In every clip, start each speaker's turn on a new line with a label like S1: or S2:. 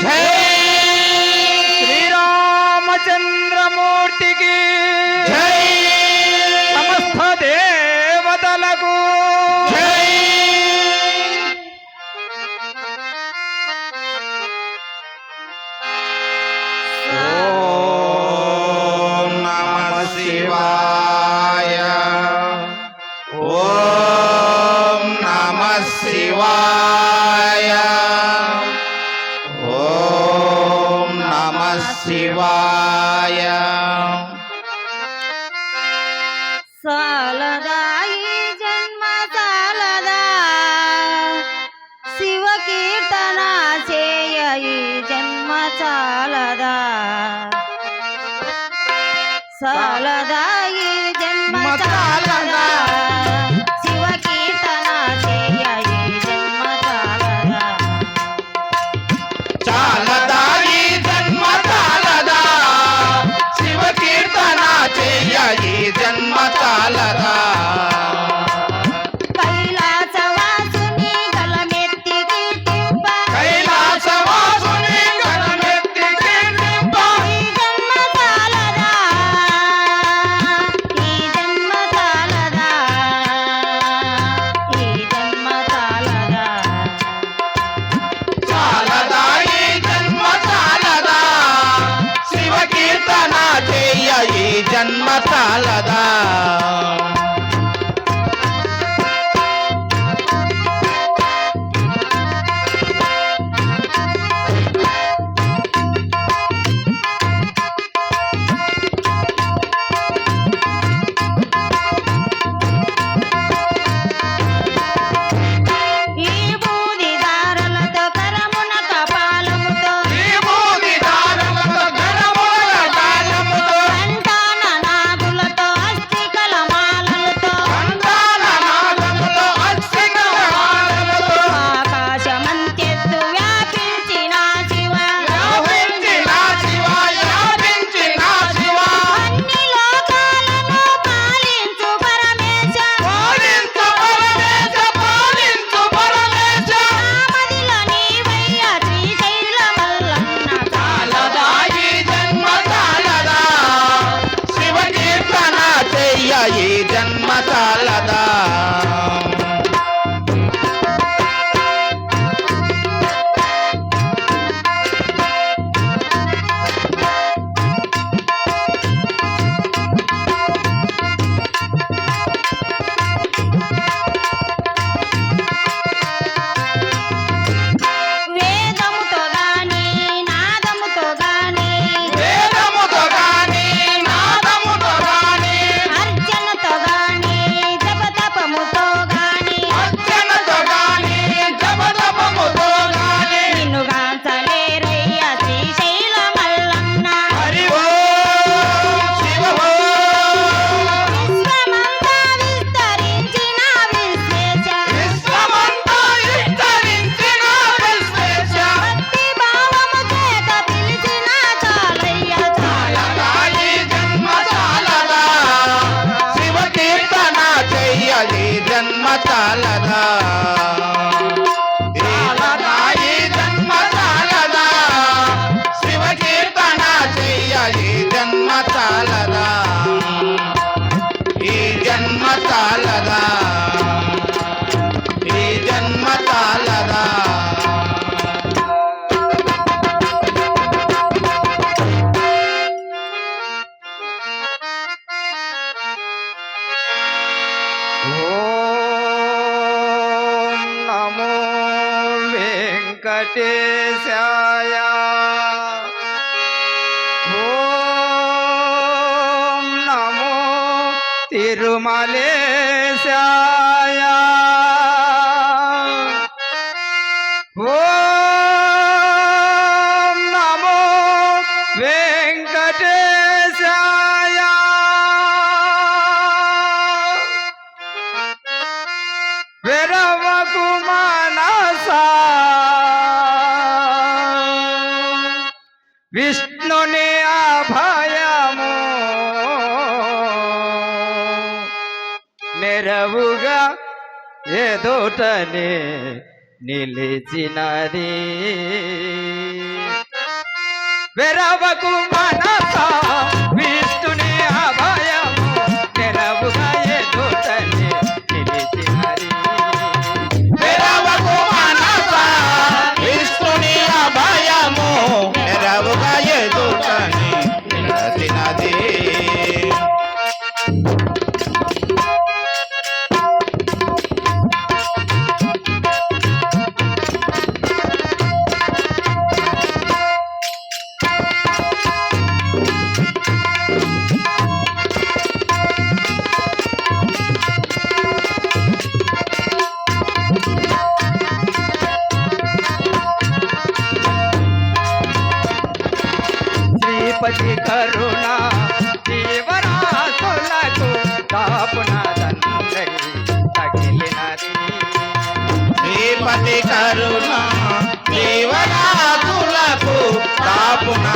S1: Take ஓம் நமோ வெங்கடேசாய ஓம் நமோ திருமலே వెరవకు మానసా విష్ణుని అభయము నెరవుగా ఎదుటనే నిలిచినది. వెరవకు మనసా गणपती करुणा देवरा सोला तो दापना दंडे टाकिले नारी.
S2: गणपती करुणा देवरा तुला तो दापना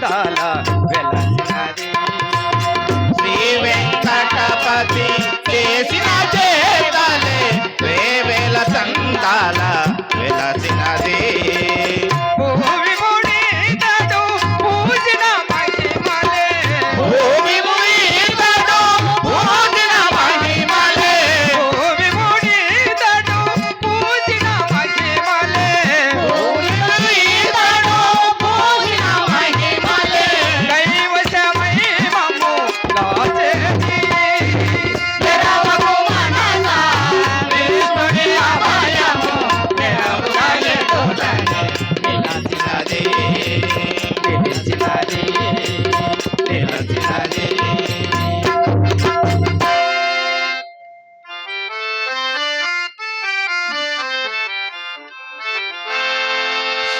S1: ಕಂದಾಲ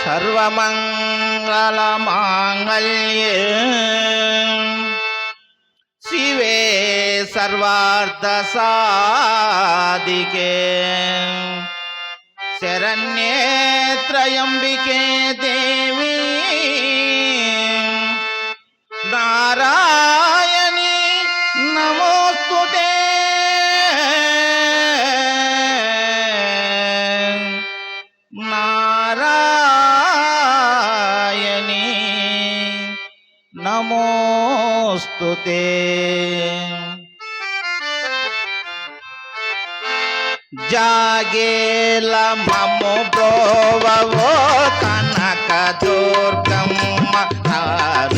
S2: சர்வமங்கலமாங்கல்யே. சிவே சர்வார்த்த சாதிகே சரண்யே திரயம்பிகே தேவி. நாரா ভক্ততে జాగేలా మమ్ము ప్రోవో కనక దూర్గమ్మ తారుణ్యమూర్తి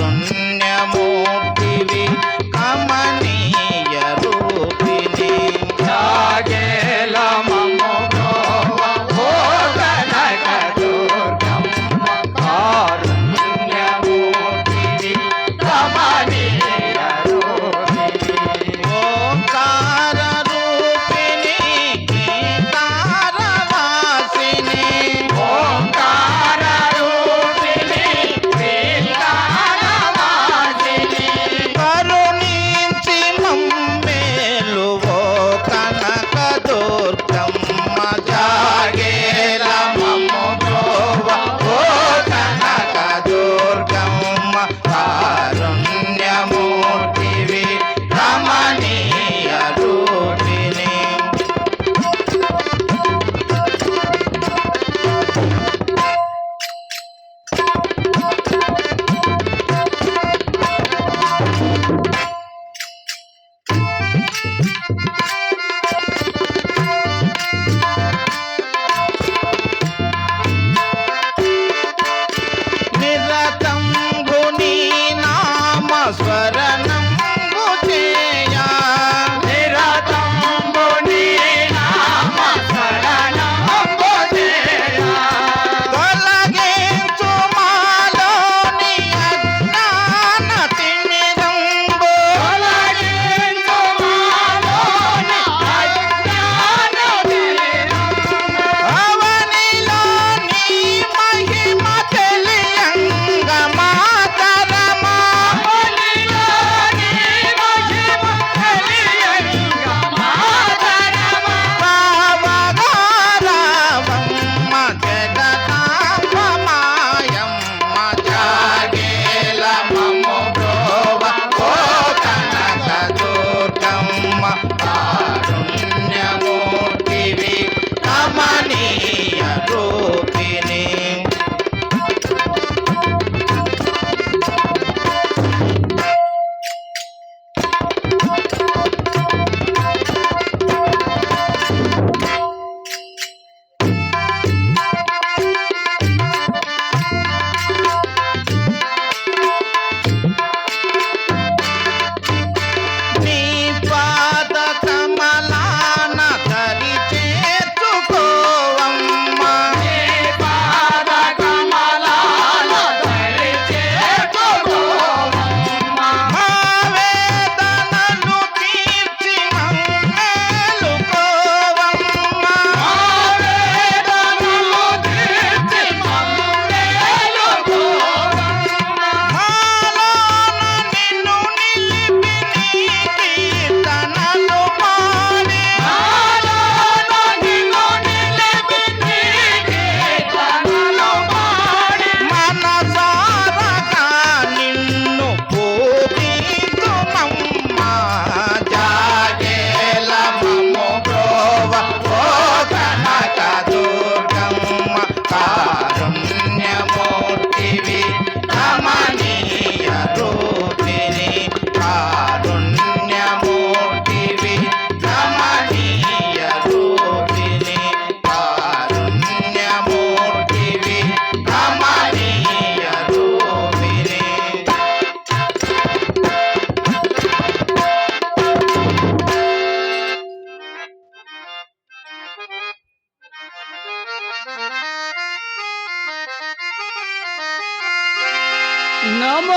S3: নম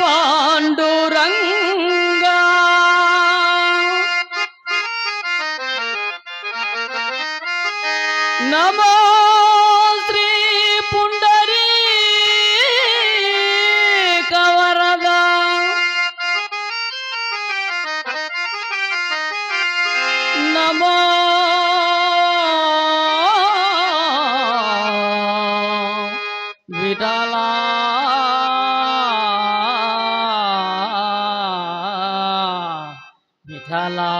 S3: পাণ্ডুরঙ্গ খেলা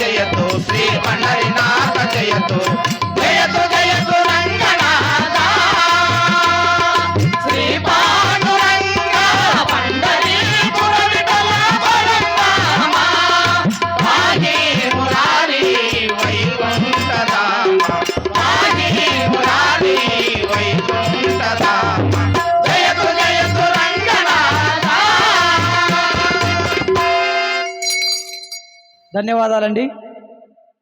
S2: జయతో శ్రీ పండరినాథ
S1: ధన్యవాదాలండి.